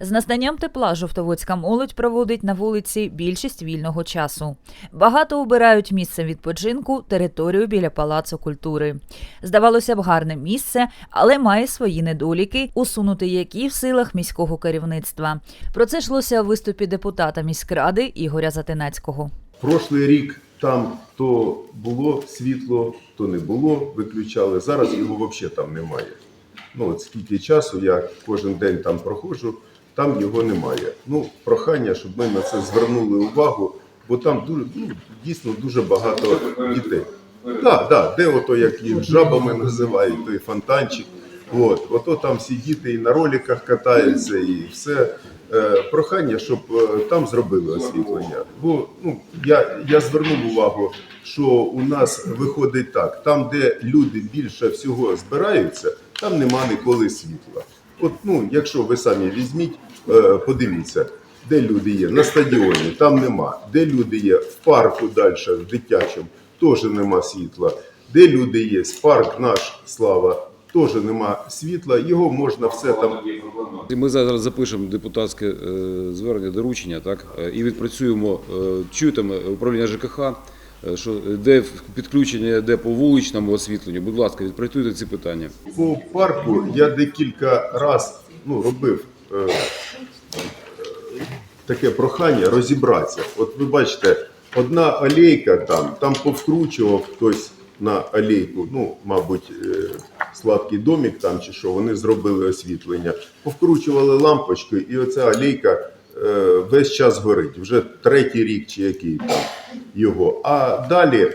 З настанням тепла жовтоводська молодь проводить на вулиці більшість вільного часу. Багато обирають місце відпочинку, територію біля палацу культури. Здавалося б, гарне місце, але має свої недоліки, усунути які в силах міського керівництва. Про це йшлося у виступі депутата міськради Ігоря Затинацького. Прошлий рік там то було світло, то не було, виключали. Зараз його взагалі там немає. Ну, от скільки часу я кожен день там проходжу, там його немає. Ну, прохання, щоб ми на це звернули увагу, бо там дуже, ну, дійсно дуже багато дітей. Так, да, де ото, як їх жабами називають, той фонтанчик. От, ото там всі діти і на роликах катаються, і все. Е, прохання, щоб е, там зробили освітлення. Бо ну, я, я звернув увагу, що у нас виходить так: там, де люди більше всього збираються, там нема ніколи світла. От, ну, якщо ви самі візьміть, е, подивіться, де люди є. На стадіоні там нема. Де люди є в парку далі, в дитячому, теж нема світла. Де люди є, парк наш слава, теж нема світла. Його можна все там Ми зараз запишемо депутатське е, звернення доручення, так е, і відпрацюємо чуєте управління ЖКХ, що де підключення, де по вуличному освітленню. Будь ласка, відпрацюйте ці питання. По парку я декілька раз ну, робив е, е, таке прохання розібратися. От ви бачите, одна алейка там, там повкручував хтось на алейку, ну, мабуть, е, сладкий домик там чи що, вони зробили освітлення, повкручували лампочки, і оця алейка е, весь час горить. Вже третій рік чи який там його. А далі,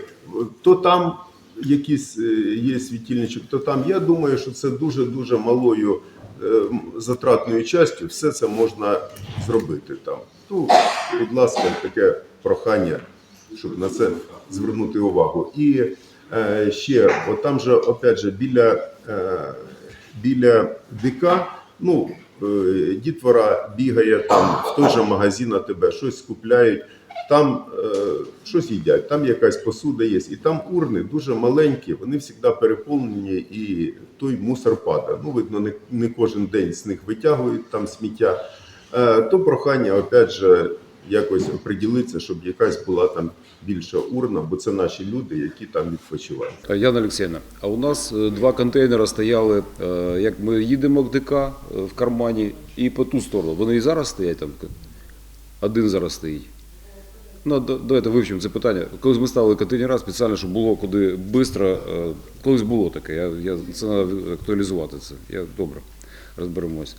то там якийсь е, є світильничок, то там я думаю, що це дуже-дуже малою е, затратною частю все це можна зробити там. Ну, будь ласка, таке прохання, щоб на це звернути увагу. І е, ще, от там же, опять же, біля, е, біля ДК, ну, е, дітвора бігає там в той же магазин АТБ, щось скупляють там е, щось їдять, там якась посуда є, і там урни дуже маленькі, вони завжди переповнені, і той мусор падає. Ну, видно, не, не кожен день з них витягують там сміття. Е, то прохання, опять же, якось оприділитися, щоб якась була там більша урна, бо це наші люди, які там відпочивають. Е, Яна Олексійовна, а у нас е, два контейнери стояли, е, як ми їдемо к ДК в кармані, і по ту сторону. Вони і зараз стоять там. Один зараз стоїть. Ну, давайте вивчимо це питання. Колись ми ставили контейнера спеціально, щоб було куди швидко. Колись було таке. Я, я, це треба актуалізувати це. Я добре розберемось.